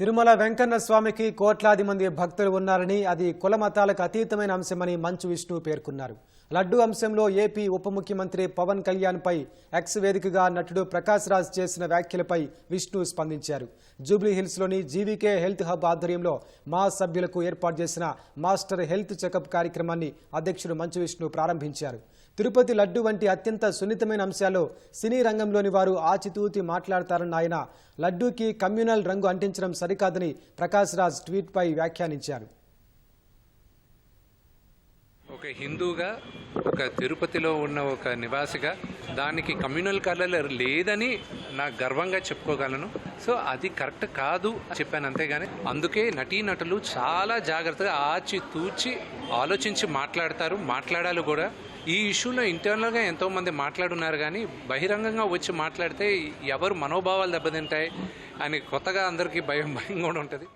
తిరుమల వెంకన్న స్వామికి కోట్లాది మంది భక్తులు ఉన్నారని అది కుల మతాలకు అతీతమైన అంశమని మంచు విష్ణు పేర్కొన్నారు. లడ్డు అంశంలో ఏపీ ఉప ముఖ్యమంత్రి పవన్ కళ్యాణ్పై ఎక్స్ వేదికగా నటుడు ప్రకాష్ రాజ్ చేసిన వ్యాఖ్యలపై విష్ణు స్పందించారు. జూబ్లీహిల్స్లోని జీవీకే హెల్త్ హబ్ ఆధ్వర్యంలో మా సభ్యులకు ఏర్పాటు చేసిన మాస్టర్ హెల్త్ చెకప్ కార్యక్రమాన్ని అధ్యక్షుడు మంచు విష్ణు ప్రారంభించారు. తిరుపతి లడ్డు వంటి అత్యంత సున్నితమైన అంశాల్లో సినీ రంగంలోని వారు ఆచితూచి మాట్లాడతారన్న ఆయన లడ్డూకి కమ్యూనల్ రంగు అంటించడం సరికాదని ప్రకాష్ రాజ్ ట్వీట్పై వ్యాఖ్యానించారు. ఒక హిందూగా ఒక తిరుపతిలో ఉన్న ఒక నివాసిగా దానికి కమ్యూనల్ కలర్ లేదని నాకు గర్వంగా చెప్పుకోగలను. సో అది కరెక్ట్ కాదు చెప్పాను అంతేగాని అందుకే నటీనటులు చాలా జాగ్రత్తగా ఆచి తూచి ఆలోచించి మాట్లాడతారు మాట్లాడాలి కూడా. ఈ ఇష్యూలో ఇంటర్నల్గా ఎంతోమంది మాట్లాడున్నారు కానీ బహిరంగంగా వచ్చి మాట్లాడితే ఎవరు మనోభావాలు దెబ్బతింటాయి? అని కొత్తగా అందరికీ భయం భయం కూడా ఉంటుంది.